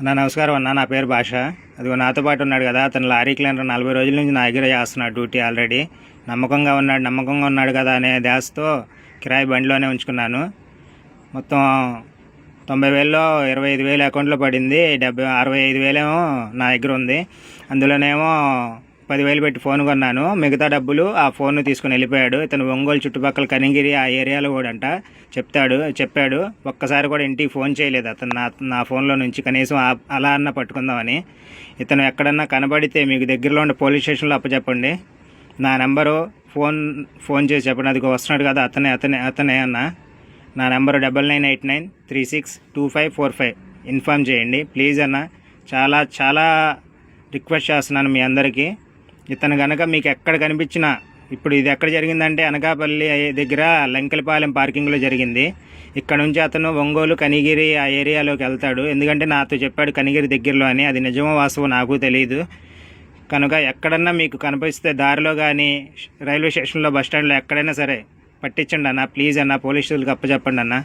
అన్న నమస్కారం అన్న నా పేరు భాష. అదిగో నాతో పాటు ఉన్నాడు కదా అతను లారీ క్లీనర్ నలభై రోజుల నుంచి నా దగ్గర చేస్తున్నాడు డ్యూటీ ఆల్రెడీ. నమ్మకంగా ఉన్నాడు నమ్మకంగా ఉన్నాడు కదా అనే ధ్యాసతో కిరాయి బండిలోనే ఉంచుకున్నాను. మొత్తం తొంభై వేలలో ఇరవై ఐదు వేలు అకౌంట్లో పడింది డెబ్బై అరవై ఐదు వేలేమో నా దగ్గర ఉంది. అందులోనేమో పదివేలు పెట్టి ఫోన్ కొన్నాను. మిగతా డబ్బులు ఆ ఫోన్ తీసుకుని వెళ్ళిపోయాడు. ఇతను ఒంగోలు చుట్టుపక్కల కనిగిరి ఆ ఏరియాలో కూడా అంట చెప్తాడు చెప్పాడు. ఒక్కసారి కూడా ఇంటికి ఫోన్ చేయలేదు అతను. నా నా ఫోన్లో నుంచి కనీసం అలా అన్న పట్టుకుందామని. ఇతను ఎక్కడన్నా కనబడితే మీకు దగ్గరలో ఉన్న పోలీస్ స్టేషన్లో అప్పచెప్పండి. నా నెంబరు ఫోన్ ఫోన్ చేసి చెప్పండి. అది వస్తున్నాడు కదా అతనే అతనే అతనే అన్న. నా number double nine eight nine three six two five four five. Inform చేయండి. ప్లీజ్ అన్న చాలా చాలా రిక్వెస్ట్ చేస్తున్నాను మీ అందరికీ. ఇతను కనుక మీకు ఎక్కడ కనిపించినా ఇప్పుడు ఇది ఎక్కడ జరిగిందంటే అనకాపల్లి దగ్గర లంకలపాలెం పార్కింగ్లో జరిగింది. ఇక్కడ నుంచి అతను ఒంగోలు కనిగిరి ఆ ఏరియాలోకి వెళ్తాడు. ఎందుకంటే నాతో చెప్పాడు కనిగిరి దగ్గరలో అని. అది నిజమో వాస్తవం నాకు తెలియదు కనుక ఎక్కడన్నా మీకు కనిపిస్తే దారిలో కానీ రైల్వే స్టేషన్లో బస్ స్టాండ్లో ఎక్కడైనా సరే పట్టించండి అన్న. ప్లీజ్ అన్న పోలీసులకు అప్పచెప్పండి అన్న.